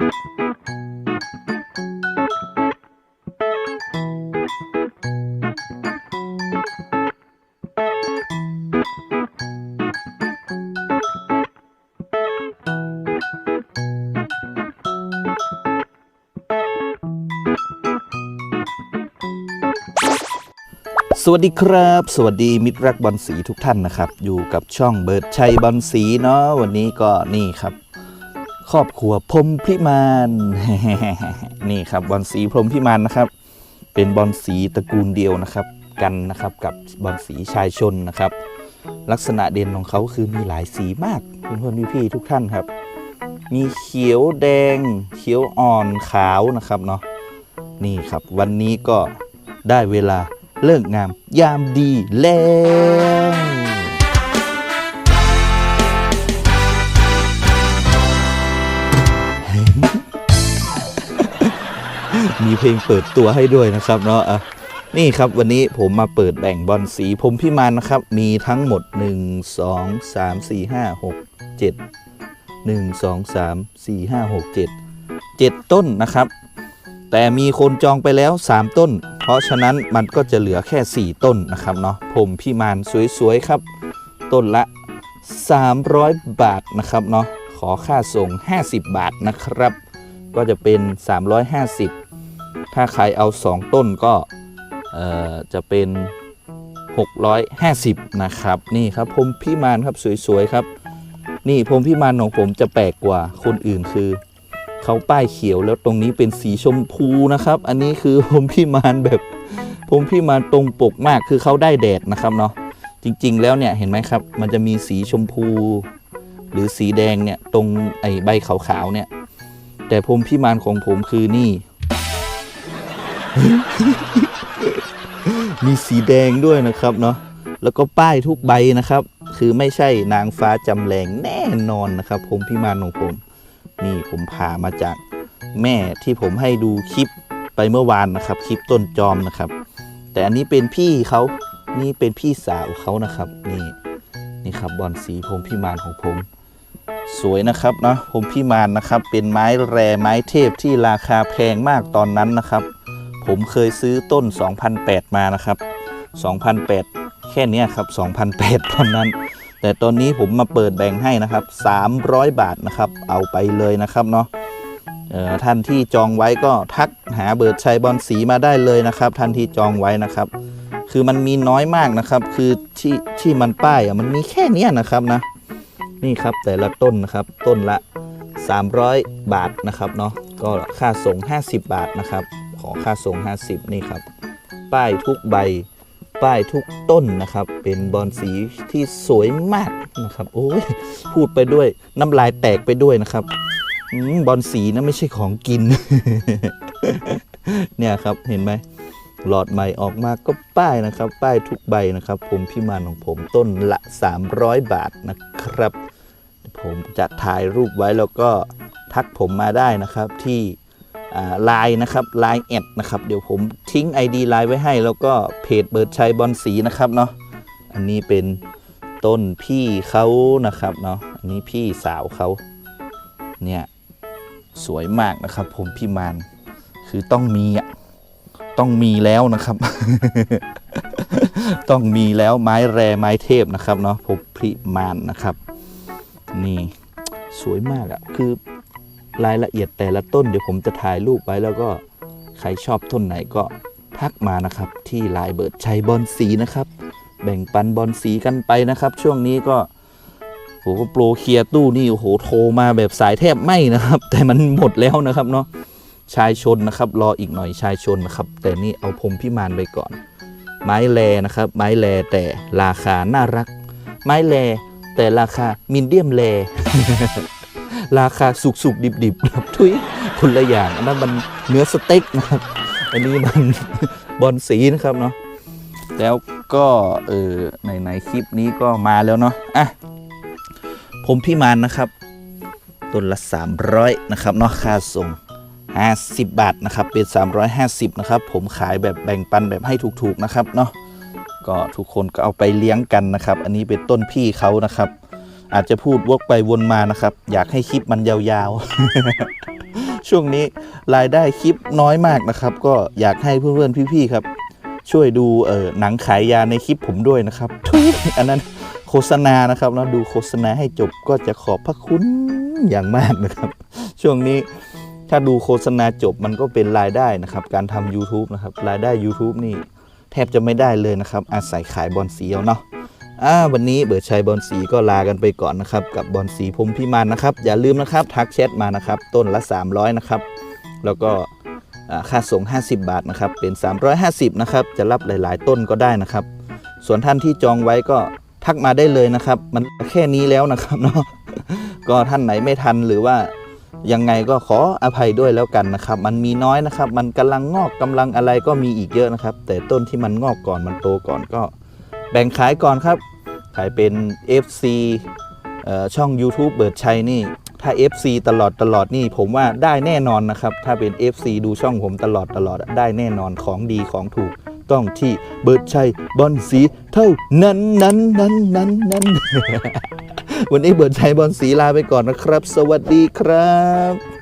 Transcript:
สวัสดีครับ สวัสดีมิตรรักบอลสีทุกท่านนะครับ อยู่กับช่องเบิร์ดชัยบอลสีเนาะวันนี้ก็นี่ครับ ครอบครัวพรมพิมานนี่ครับบอลสีพรมพิมานนะครับ เป็นบอลสีตระกูลเดียวนะครับ กันนะครับกับบอลสีชายชนนะครับ ลักษณะเด่นของเขาคือมีหลายสีมากเพื่อนๆพี่ๆทุกท่านครับ มีเขียวแดง เขียวอ่อนขาวนะครับเนาะนี่ครับวันนี้ก็ได้เวลาเลิกงามยามดีแล้ว มีเพลงเปิดตัวให้ด้วยนะครับเนาะอะนี่ครับวันนี้ผมมาเปิดแบ่งบอลสีผมพิมานนะครับ มีทั้งหมด 1 2 3 4 5 6 7 1 2 3 4 5 6 7 7 ต้นนะครับ แต่มีคนจองไปแล้ว 3 ต้น เพราะฉะนั้นมันก็จะเหลือแค่ 4 ต้นนะครับเนาะผมพิมานสวยๆครับ ต้นละ 300 บาทนะครับเนาะขอค่าส่ง 50 บาทนะครับ ก็จะเป็น 350 ถ้าใครเอา 2 ต้นก็เอ่อจะเป็น 650 นะครับ นี่ครับผมพิมานครับสวยๆครับ นี่ผมพิมานของผมจะแปลกกว่าคนอื่นคือเขาป้ายเขียวแล้วตรงนี้เป็นสีชมพูนะครับ อันนี้คือผมพิมานแบบผมพิมานตรงปกมากคือเขาได้แดดนะครับเนาะจริง ๆ แล้วเนี่ยเห็นไหมครับ มันจะมีสีชมพู หรือสีแดงเนี่ยตรงไอ้ใบขาวๆเนี่ย แต่ผมพิมานของผมคือนี่ มีสีแดงด้วยนะครับเนาะแล้วก็ป้ายทุกใบนะครับ คือไม่ใช่นางฟ้าจำแรงแน่นอนนะครับผมพิมานของผม นี่ผมพามาจากแม่ที่ผมให้ดูคลิปไปเมื่อวานนะครับ คลิปต้นจอมนะครับ แต่อันนี้เป็นพี่เขานี่เป็นพี่สาวเขานะครับ นี่นี่ครับบอลสีผมพิมานของผม สวยนะครับเนาะผมพิมานนะครับ เป็นไม้แร่ไม้เทพที่ราคาแพงมากตอนนั้นนะครับ ผมเคยซื้อต้น 2,008 มานะครับ 2,008 แค่นี้ครับ 2,008 ตอนนั้น แต่ตอนนี้ผมมาเปิดแบ่งให้นะครับ 300 บาทนะครับ เอาไปเลยนะครับเนาะท่านที่จองไว้ก็ทักหาเบิร์ดชัยบอลสีมาได้เลยนะครับ ท่านที่จองไว้นะครับ คือมันมีน้อยมากนะครับ คือที่ที่มันป้ายอะมันมีแค่นี้นะครับนะ นี่ครับแต่ละต้นนะครับต้นละ 300 บาทนะครับเนาะก็ค่าส่ง 50 บาทนะครับ ขอค่าส่ง 50 นี่ครับ ป้ายทุกใบ ป้ายทุกต้นนะครับ เป็นบอลสีที่สวยมากนะครับโอ้ยพูดไปด้วยน้ำลายแตกไปด้วยนะครับอบอลสีนะไม่ใช่ของกิน เนี่ยครับเห็นไหม หลอดใหม่ออกมาก็ป้ายนะครับ ป้ายทุกใบนะครับ ผมพิมานของผมต้นละ 300 บาทนะครับ ผมจะถ่ายรูปไว้แล้วก็ทักผมมาได้นะครับที่ไลน์นะครับไลน์แอดนะครับเดี๋ยวผมทิ้ง ID ไลน์ไว้ให้ แล้วก็เพจเบิร์ดชัยบอลสีนะครับเนาะอันนี้เป็นต้นพี่เขานะครับเนาะอันนี้พี่สาวเขาเนี่ยสวยมากนะครับ ผมพี่มานคือต้องมีอะ ต้องมีแล้วนะครับ ต้องมีแล้วไม้แรไม้เทพนะครับเนาะผมพิมานนะครับ นี่สวยมากอะคือรายละเอียดแต่ละต้นเดี๋ยวผมจะถ่ายรูปไว้แล้วก็ใครชอบต้นไหนก็ทักมานะครับ ที่ลายเบิร์ดชัยบอลสีนะครับ แบ่งปันบอลสีกันไปนะครับ ช่วงนี้ก็โหโปรเคลียร์ตู้นี่โอ้โหโทรมาแบบสายแทบไหมนะครับ แต่มันหมดแล้วนะครับเนาะ ชายชนนะครับ รออีกหน่อยชายชนนะครับ แต่นี่เอาพรมพิมานไปก่อน ไม้แลนะครับ ไม้แลแต่ราคาน่ารัก ไม้แลแต่ราคามินเดียมแลราคาสุกสุกดิบดิบครับทุยคนละอย่างอันนั้นมันเนื้อสเต็กนะครับ อันนี้มันบอลสีนะครับเนาะแล้วก็เออในในคลิปนี้ก็มาแล้วเนาะอะผมพี่มานนะครับต้นละ 300 นะครับเนาะค่าส่ง 50 บาทนะครับเป็น 350 นะครับ ผมขายแบบแบ่งปันแบบให้ถูกๆนะครับเนาะก็ทุกคนก็เอาไปเลี้ยงกันนะครับ อันนี้เป็นต้นพี่เขานะครับ อาจจะพูดวกไปวนมานะครับ อยากให้คลิปมันยาวๆ ช่วงนี้รายได้คลิปน้อยมากนะครับ ก็อยากให้เพื่อนๆพี่ๆครับ ช่วยดูเออหนังขายยาในคลิปผมด้วยนะครับทุยอันนั้นโฆษณานะครับแล้วดูโฆษณาให้จบก็จะขอบพระคุณอย่างมากนะครับ ช่วงนี้ ถ้าดูโฆษณาจบมันก็เป็นรายได้นะครับ การทำ YouTube นะครับ รายได้ YouTube นี่แทบจะไม่ได้เลยนะครับ อาศัยขายบอลสีเอาเนาะอ่าวันนี้เบิร์ดชัยบอลสีก็ลากันไปก่อนนะครับ กับบอลสีพรมพิมานนะครับ อย่าลืมนะครับ ทักแชทมานะครับ ต้นละ 300 นะครับ แล้วก็อ่าค่าส่ง 50 บาทนะครับ เป็น 350 นะครับ จะรับหลาย ๆ ต้นก็ได้นะครับ ส่วนท่านที่จองไว้ก็ทักมาได้เลยนะครับ มันแค่นี้แล้วนะครับเนาะก็ท่านไหนไม่ทันหรือว่า ยังไงก็ขออภัยด้วยแล้วกันนะครับ มันมีน้อยนะครับ มันกำลังงอกกำลังอะไรก็มีอีกเยอะนะครับ แต่ต้นที่มันงอกก่อนมันโตก่อนก็ แบ่งขายก่อนครับ ขายเป็น FC เอ่อช่อง YouTube เบิร์ดชัยนี่ ถ้า FC ตลอดตลอดนี่ผมว่าได้แน่นอนนะครับ ถ้าเป็น FC ดูช่องผมตลอดตลอดได้แน่นอนของดีของถูกต้องที่เบิร์ดชัยบอลสีเท่านั้นนั้นนั้นนั้นนั้น วันนี้เบิร์ดชัยบอลสีลาไปก่อนนะครับ สวัสดีครับ